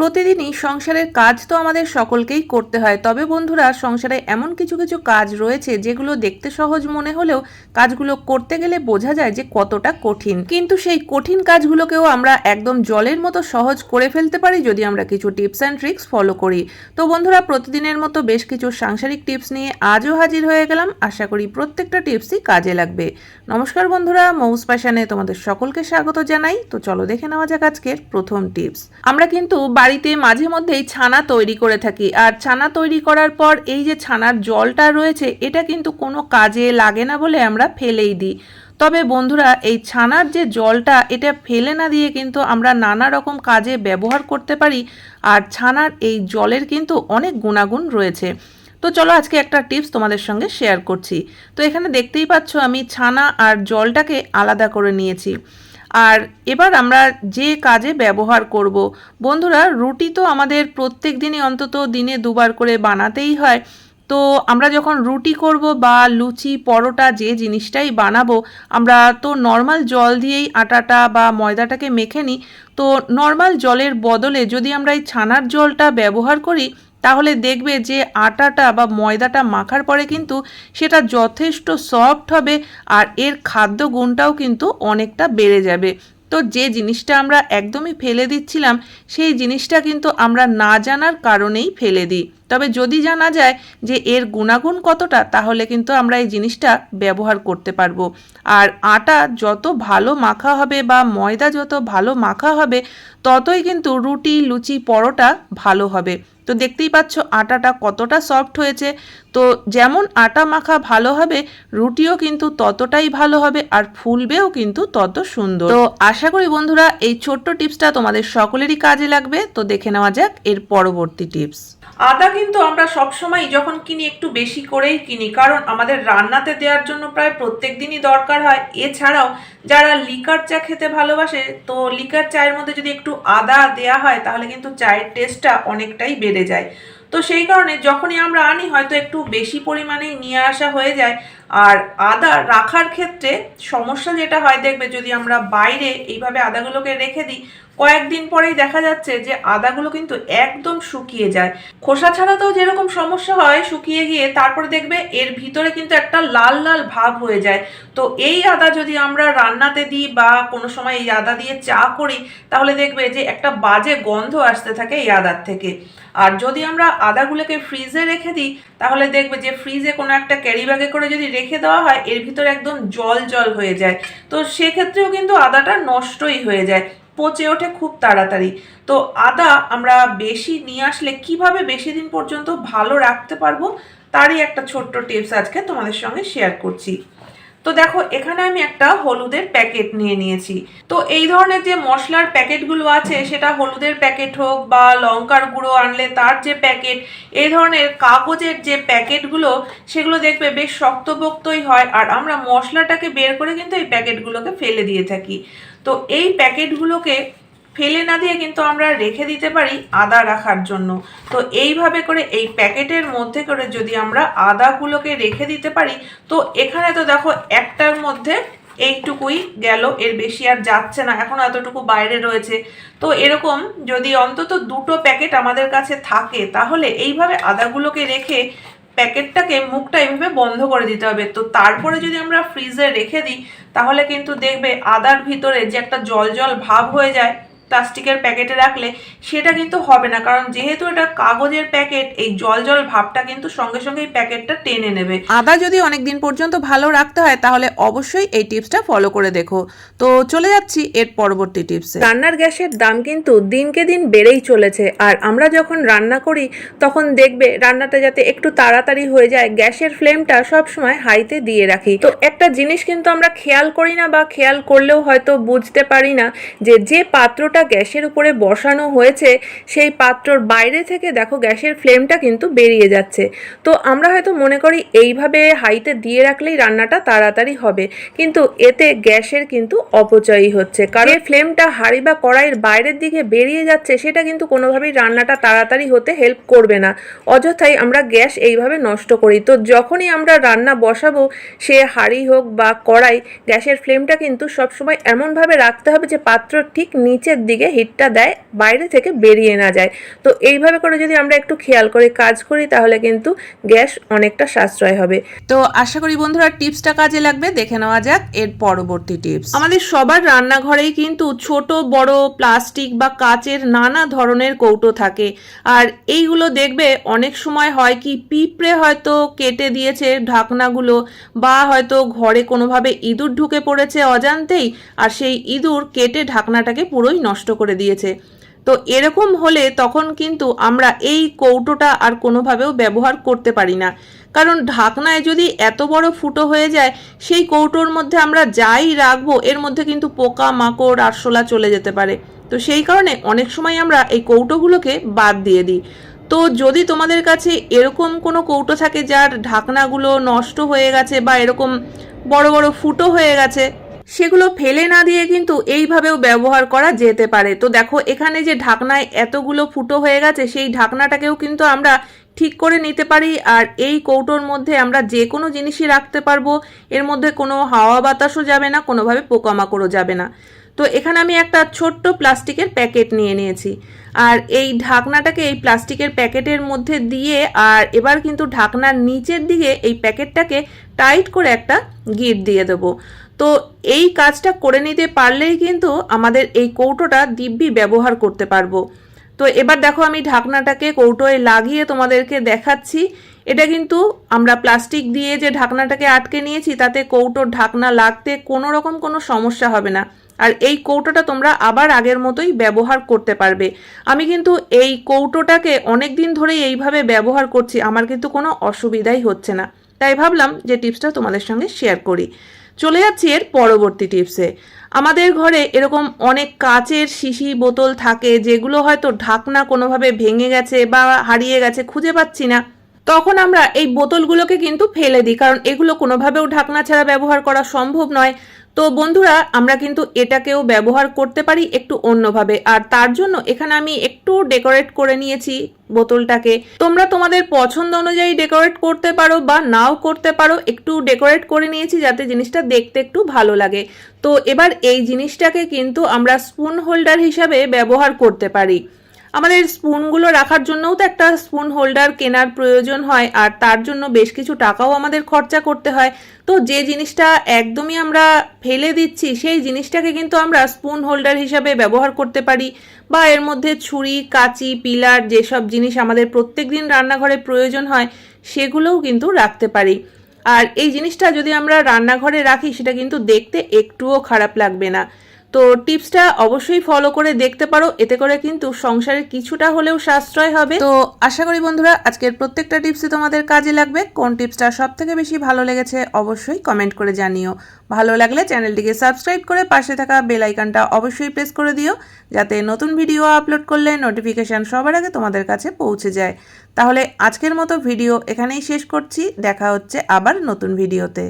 প্রতিদিনই সংসারের কাজ তো আমাদের সকলকেই করতে হয়। তবে বন্ধুরা, সংসারে এমন কিছু কিছু কাজ রয়েছে যেগুলো দেখতে সহজ মনে হলেও কাজগুলো করতে গেলে বোঝা যায় যে কতটা কঠিন। কিন্তু সেই কঠিন কাজগুলোকেও আমরা একদম জলের মতো সহজ করে ফেলতে পারি যদি আমরা কিছু টিপস অ্যান্ড ট্রিক্স ফলো করি। তো বন্ধুরা, প্রতিদিনের মতো বেশ কিছু সাংসারিক টিপস নিয়ে আজও হাজির হয়ে গেলাম। আশা করি প্রত্যেকটা টিপসই কাজে লাগবে। নমস্কার বন্ধুরা, মৌস প্যাশনে তোমাদের সকলকে স্বাগত জানাই। তো চলো দেখে নেওয়া যাক আজকের প্রথম টিপস। আমরা কিন্তু বাড়িতে মাঝে মধ্যেই ছানা তৈরি করে থাকি। আর ছানা তৈরি করার পর এই যে ছানার জলটা রয়েছে, এটা কিন্তু কোনো কাজে লাগে না বলে আমরা ফেলেই দিই। তবে বন্ধুরা, এই ছানার যে জলটা, এটা ফেলে না দিয়ে কিন্তু আমরা নানা রকম কাজে ব্যবহার করতে পারি। আর ছানার এই জলের কিন্তু অনেক গুণাগুণ রয়েছে। তো চলো আজকে একটা টিপস তোমাদের সঙ্গে শেয়ার করছি। তো এখানে দেখতেই পাচ্ছ, আমি ছানা আর জলটাকে আলাদা করে নিয়েছি। আর এবার আমরা যে কাজে ব্যবহার করব। বন্ধুরা, রুটি তো আমাদের প্রত্যেক দিনই অন্তত দিনে দুবার করে বানাতেই হয়। তো আমরা যখন রুটি করব বা লুচি, পরোটা, যে জিনিসটাই বানাবো, আমরা তো নর্মাল জল দিয়েই আটাটা বা ময়দাটাকে মেখে নিই। তো নর্মাল জলের বদলে যদি আমরা এই ছানার জলটা ব্যবহার করি তাহলে দেখবে যে আটাটা বা ময়দাটা মাখার পরে কিন্তু সেটা যথেষ্ট সফট হবে আর এর খাদ্য গুণটাও কিন্তু অনেকটা বেড়ে যাবে। তো যে জিনিসটা আমরা একদমই ফেলে দিচ্ছিলাম, সেই জিনিসটা কিন্তু আমরা না জানার কারণেই ফেলে দিই। তবে যদি জানা যায় যে এর গুণাগুণ কতটা, তাহলে কিন্তু আমরা এই জিনিসটা ব্যবহার করতে পারব। আর আটা যত ভালো মাখা হবে বা ময়দা যত ভালো মাখা হবে, ততই কিন্তু রুটি, লুচি, পরোটা ভালো হবে। তো দেখতেই পাচ্ছ আটাটা কতটা সফট হয়েছে। তো যেমন আটা মাখা ভালো হবে, রুটিও কিন্তু ততটাই ভালো হবে আর ফুলবেও কিন্তু তত সুন্দর। তো আশা করি বন্ধুরা এই ছোট্ট টিপসটা তোমাদের সকলেরই কাজে লাগবে। তো দেখে নেওয়া যাক এর পরবর্তী টিপস আদা কিন্তু আমরা সবসময় যখন কিনি একটু বেশি করেই কিনি, কারণ আমাদের রান্নাতে দেওয়ার জন্য প্রায় প্রত্যেক দিনই দরকার হয়। এছাড়াও যারা লিকার চা খেতে ভালোবাসে, তো লিকার চায়ের মধ্যে যদি একটু আদা দেয়া হয়, তাহলে কিন্তু চায়ের টেস্টটা অনেকটাই বেড়ে যায়। তো সেই কারণে যখনই আমরা আনি, হয়তো একটু বেশি পরিমাণেই নিয়ে আসা হয়ে যায়। আর আদা রাখার ক্ষেত্রে সমস্যা যেটা হয়, দেখবে যদি আমরা বাইরে এইভাবে আদাগুলোকে রেখে দিই কয়েকদিন পরেই দেখা যাচ্ছে যে আদাগুলো কিন্তু একদম শুকিয়ে যায়। খোসা ছাড়াতেও যেরকম সমস্যা হয়, শুকিয়ে গিয়ে তারপরে দেখবে এর ভিতরে কিন্তু একটা লাল লাল ভাব হয়ে যায়। তো এই আদা যদি আমরা রান্নাতে দিই বা কোনো সময় এই আদা দিয়ে চা করি, তাহলে দেখবে যে একটা বাজে গন্ধ আসতে থাকে এই আদার থেকে। আর যদি আমরা আদাগুলোকে ফ্রিজে রেখে দিই, তাহলে দেখবে যে ফ্রিজে কোনো একটা ক্যারি ব্যাগে করে যদি রেখে দেওয়া হয়, এর ভিতরে একদম জল জল হয়ে যায়। তো সেক্ষেত্রেও কিন্তু আদাটা নষ্টই হয়ে যায়। পচে ওঠে খুব তাড়াতাড়ি। তো আদা আমরা বেশি নিয়ে আসলে কীভাবে বেশি দিন পর্যন্ত ভালো রাখতে পারব, তারই একটা ছোট্ট টিপস আজকে তোমাদের সঙ্গে শেয়ার করছি। তো দেখো, এখানে আমি একটা হলুদের প্যাকেট নিয়ে নিয়েছি। তো এই ধরনের যে মশলার প্যাকেটগুলো আছে, সেটা হলুদের প্যাকেট হোক বা লঙ্কার গুঁড়ো আনলে তার যে প্যাকেট, এই ধরনের কাগজের যে প্যাকেটগুলো, সেগুলো দেখবে বেশ শক্তপোক্তই হয় আর আমরা মশলাটাকে বের করে কিন্তু এই প্যাকেটগুলোকে ফেলে দিয়ে থাকি। তো এই প্যাকেটগুলোকে ফেলে না দিয়ে কিন্তু আমরা রেখে দিতে পারি আদা রাখার জন্য। তো এইভাবে করে এই প্যাকেটের মধ্যে করে যদি আমরা আদাগুলোকে রেখে দিতে পারি, তো এখানে তো দেখো একটার মধ্যে এইটুকুই গেল, এর বেশি আর যাচ্ছে না, এখন এতটুকু বাইরে রয়েছে। তো এরকম যদি অন্তত দুটো প্যাকেট আমাদের কাছে থাকে, তাহলে এইভাবে আদাগুলোকে রেখে প্যাকেটটাকে মুখটা এইভাবে বন্ধ করে দিতে হবে। তো তারপরে যদি আমরা ফ্রিজে রেখে দিই, তাহলে কিন্তু দেখবে আদার ভিতরে যে একটা জল জল ভাব হয়ে যায় প্লাস্টিকের প্যাকেটে রাখলে সেটা কিন্তু হবে না। কারণ যেহেতু এটা কাগজের প্যাকেট এই জল জল ভাবটা কিন্তু সঙ্গে সঙ্গে এই প্যাকেটটা টেনে নেবে। আদা যদি অনেক দিন পর্যন্ত ভালো রাখতে হয় তাহলে অবশ্যই এই টিপসটা ফলো করে দেখো। তো চলে যাচ্ছি এর পরবর্তী টিপসে। রান্নার গ্যাসের দাম কিন্তু দিনকে দিন বেড়েই চলেছে। আর আমরা যখন রান্না করি তখন দেখবে রান্নাটা যাতে একটু তাড়াতাড়ি হয়ে যায় গ্যাসের ফ্লেমটা সবসময় হাইতে দিয়ে রাখি। তো একটা জিনিস কিন্তু আমরা খেয়াল করি না বা খেয়াল করলেও হয়তো বুঝতে পারি না যে যে পাত্রটা গ্যাসের উপরে বসানো হয়েছে, সেই পাত্রর বাইরে থেকে দেখো গ্যাসের ফ্লেমটা কিন্তু বেরিয়ে যাচ্ছে। তো আমরা হয়তো মনে করি এইভাবে হাইতে দিয়ে রাখলেই রান্নাটা তাড়াতাড়ি হবে, কিন্তু এতে গ্যাসের কিন্তু অপচয়ই হচ্ছে। কারণ ফ্লেমটা হাঁড়ি বা কড়াইয়ের বাইরের দিকে বেরিয়ে যাচ্ছে, সেটা কিন্তু কোনোভাবেই রান্নাটা তাড়াতাড়ি হতে হেল্প করবে না। অযথাই আমরা গ্যাস এইভাবে নষ্ট করি। তো যখনই আমরা রান্না বসাবো, সে হাঁড়ি হোক বা কড়াই, গ্যাসের ফ্লেমটা কিন্তু সবসময় এমনভাবে রাখতে হবে যে পাত্র ঠিক নিচের দিকে হিটটা দেয়, বাইরে থেকে বেরিয়ে না যায়। তো এইভাবে করে যদি আমরা একটু খেয়াল করে কাজ করি, তাহলে কিন্তু গ্যাস অনেকটা সাশ্রয় হবে। তো আশা করি বন্ধুরা টিপসটা কাজে লাগবে, দেখে নেওয়া যাক এর পরবর্তী টিপস। আমাদের সবার রান্নাঘরেই কিন্তু ছোট, বড়, প্লাস্টিক বা কাচের নানা ধরনের কৌটো থাকে। আর এইগুলো দেখবে অনেক সময় হয় কি, পিঁপড়ে হয়তো কেটে দিয়েছে ঢাকনাগুলো বা হয়তো ঘরে কোনোভাবে ইঁদুর ঢুকে পড়েছে অজান্তেই, আর সেই ইঁদুর কেটে ঢাকনাটাকে পুরোই নষ্ট করে দিয়েছে। তো এরকম হলে তখন কিন্তু আমরা এই কৌটোটা আর কোনোভাবেও ব্যবহার করতে পারি না। কারণ ঢাকনায় যদি এত বড় ফুটো হয়ে যায়, সেই কৌটোর মধ্যে আমরা যাই রাখব, এর মধ্যে কিন্তু পোকা, মাকড়, আরশোলা চলে যেতে পারে। তো সেই কারণে অনেক সময় আমরা এই কৌটোগুলোকে বাদ দিয়ে দিই। তো যদি তোমাদের কাছে এরকম কোনো কৌটো থাকে যার ঢাকনাগুলো নষ্ট হয়ে গেছে বা এরকম বড় বড় ফুটো হয়ে গেছে সেগুলো ফেলে না দিয়ে কিন্তু এইভাবেও ব্যবহার করা যেতে পারে। তো দেখো, এখানে যে ঢাকনায় এতগুলো ফুটো হয়ে গেছে, সেই ঢাকনাটাকেও কিন্তু আমরা ঠিক করে নিতে পারি আর এই কৌটোর মধ্যে আমরা যে কোনো জিনিসই রাখতে পারব। এর মধ্যে কোনো হাওয়া বাতাসও যাবে না, কোনোভাবে পোকামাকড়ও যাবে না। তো এখানে আমি একটা ছোট্ট প্লাস্টিকের প্যাকেট নিয়ে নিয়েছি। আর এই ঢাকনাটাকে এই প্লাস্টিকের প্যাকেটের মধ্যে দিয়ে আর এবার কিন্তু ঢাকনার নিচের দিকে এই প্যাকেটটাকে টাইট করে একটা গিট দিয়ে দেবো। তো এই কাজটা করে নিতে পারলেই কিন্তু আমাদের এই কৌটোটা দিব্যি ব্যবহার করতে পারব। তো এবার দেখো আমি ঢাকনাটাকে কৌটোয় লাগিয়ে তোমাদেরকে দেখাচ্ছি। এটা কিন্তু আমরা প্লাস্টিক দিয়ে যে ঢাকনাটাকে আটকে নিয়েছি, তাতে কৌটোর ঢাকনা লাগতে কোনো রকম কোনো সমস্যা হবে না। আর এই কৌটোটা তোমরা আবার আগের মতোই ব্যবহার করতে পারবে। আমি কিন্তু এই কৌটোটাকে অনেক দিন ধরেই এইভাবে ব্যবহার করছি, আমার কিন্তু কোনো অসুবিধাই হচ্ছে না। তাই ভাবলাম যে টিপসটা তোমাদের সঙ্গে শেয়ার করি। চলে যাচ্ছি এর পরবর্তী টিপসে। আমাদের ঘরে এরকম অনেক কাচের শিশি বোতল থাকে, যেগুলো হয়তো ঢাকনা কোনোভাবে ভেঙে গেছে বা হারিয়ে গেছে, খুঁজে পাচ্ছি না। তখন আমরা এই বোতলগুলোকে কিন্তু ফেলে দিই, কারণ এগুলো কোনোভাবেও ঢাকনা ছাড়া ব্যবহার করা সম্ভব নয়। তো বন্ধুরা, আমরা কিন্তু এটাকেও ব্যবহার করতে পারি একটু অন্যভাবে। আর তার জন্য এখানে আমি একটু ডেকোরেট করে নিয়েছি বোতলটাকে। তোমরা তোমাদের পছন্দ অনুযায়ী ডেকোরেট করতে পারো বা নাও করতে পারো, একটু ডেকোরেট করে নিয়েছি যাতে জিনিসটা দেখতে একটু ভালো লাগে। তো এবার এই জিনিসটাকে কিন্তু আমরা স্পুন হোল্ডার হিসাবে ব্যবহার করতে পারি। আমাদের স্পুনগুলো রাখার জন্যও তো একটা স্পুন হোল্ডার কেনার প্রয়োজন হয়, আর তার জন্য বেশ কিছু টাকাও আমাদের খরচা করতে হয়। তো যে জিনিসটা একদমই আমরা ফেলে দিচ্ছি, সেই জিনিসটাকে কিন্তু আমরা স্পুন হোল্ডার হিসাবে ব্যবহার করতে পারি। বা এর মধ্যে ছুরি, কাঁচি, পিলার যেসব জিনিস আমাদের প্রত্যেক দিন রান্নাঘরে প্রয়োজন হয়, সেগুলোও কিন্তু রাখতে পারি। আর এই জিনিসটা যদি আমরা রান্নাঘরে রাখি, সেটা কিন্তু দেখতে একটুও খারাপ লাগবে না। তো টিপসটা অবশ্যই ফলো করে দেখতে পারো। এতে করে কিন্তু সংসারের কিছুটা হলেও সাশ্রয় হবে। তো আশা করি বন্ধুরা, আজকের প্রত্যেকটা টিপসই তোমাদের কাজে লাগবে। কোন টিপসটা সব থেকে বেশি ভালো লেগেছে অবশ্যই কমেন্ট করে জানিও। ভালো লাগলে চ্যানেলটিকে সাবস্ক্রাইব করে পাশে থাকা বেল আইকনটা অবশ্যই প্রেস করে দিও, যাতে নতুন ভিডিও আপলোড করলে নোটিফিকেশান সবার আগে তোমাদের কাছে পৌঁছে যায়। তাহলে আজকের মতো ভিডিও এখানেই শেষ করছি। দেখা হচ্ছে আবার নতুন ভিডিওতে